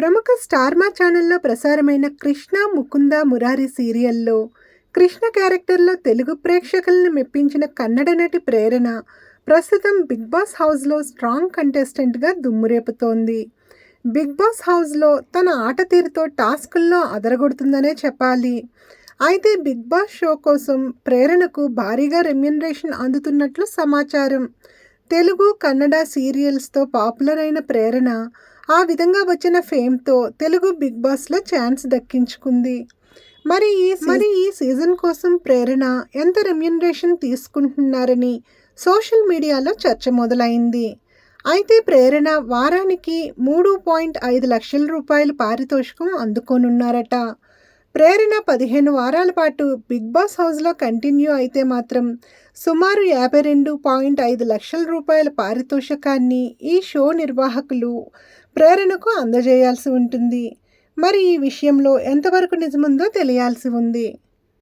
ప్రముఖ స్టార్మా ఛానల్లో ప్రసారమైన కృష్ణ ముకుంద మురారి సీరియల్లో కృష్ణ క్యారెక్టర్లో తెలుగు ప్రేక్షకులను మెప్పించిన కన్నడ నటి ప్రేరణ ప్రస్తుతం బిగ్ బాస్ హౌస్లో స్ట్రాంగ్ కంటెస్టెంట్గా దుమ్మురేపుతోంది. బిగ్ బాస్ హౌస్లో తన ఆట తీరుతో టాస్కుల్లో అదరగొడుతుందనే చెప్పాలి. అయితే బిగ్ బాస్ షో కోసం ప్రేరణకు భారీగా రెమ్యునరేషన్ అందుతున్నట్లు సమాచారం. తెలుగు కన్నడ సీరియల్స్తో పాపులర్ అయిన ప్రేరణ ఆ విధంగా వచ్చిన ఫేమ్తో తెలుగు బిగ్ బాస్లో ఛాన్స్ దక్కించుకుంది. మరి ఈ మరి ఈ సీజన్ కోసం ప్రేరణ ఎంత రెమ్యునరేషన్ తీసుకుంటున్నారని సోషల్ మీడియాలో చర్చ మొదలైంది. అయితే ప్రేరణ వారానికి మూడు పాయింట్ ఐదు లక్షల రూపాయల పారితోషికం అందుకోనున్నారట. ప్రేరణ పదిహేను వారాల పాటు బిగ్ బాస్ హౌస్లో కంటిన్యూ అయితే మాత్రం సుమారు యాభై రెండు పాయింట్ ఐదు లక్షల రూపాయల పారితోషికాన్ని ఈ షో నిర్వాహకులు ప్రేరణకు అందజేయాల్సి ఉంటుంది. మరి ఈ విషయంలో ఎంతవరకు నిజముందో తెలియాల్సి ఉంది.